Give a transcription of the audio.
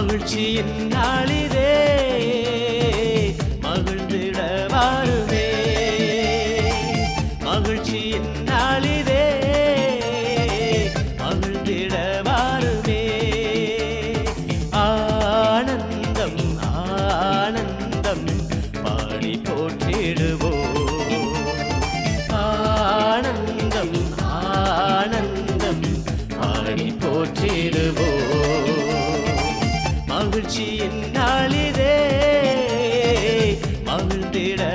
மகிழ்ச்சியின் நாளிதே. மகிழ்ந்திட வாருமே. மகிழ்ச்சியின் நாளிதே. மகிழ்ந்திட வாருமே. ஆனந்தம் ஆனந்தம் பாடி போற்றிடுவோம் ஆனந்தம் ஆனந்தம் பாடி போற்றிடுவோம் மகிழ்ச்சியின் நாளிதே. மகிழ்ந்திட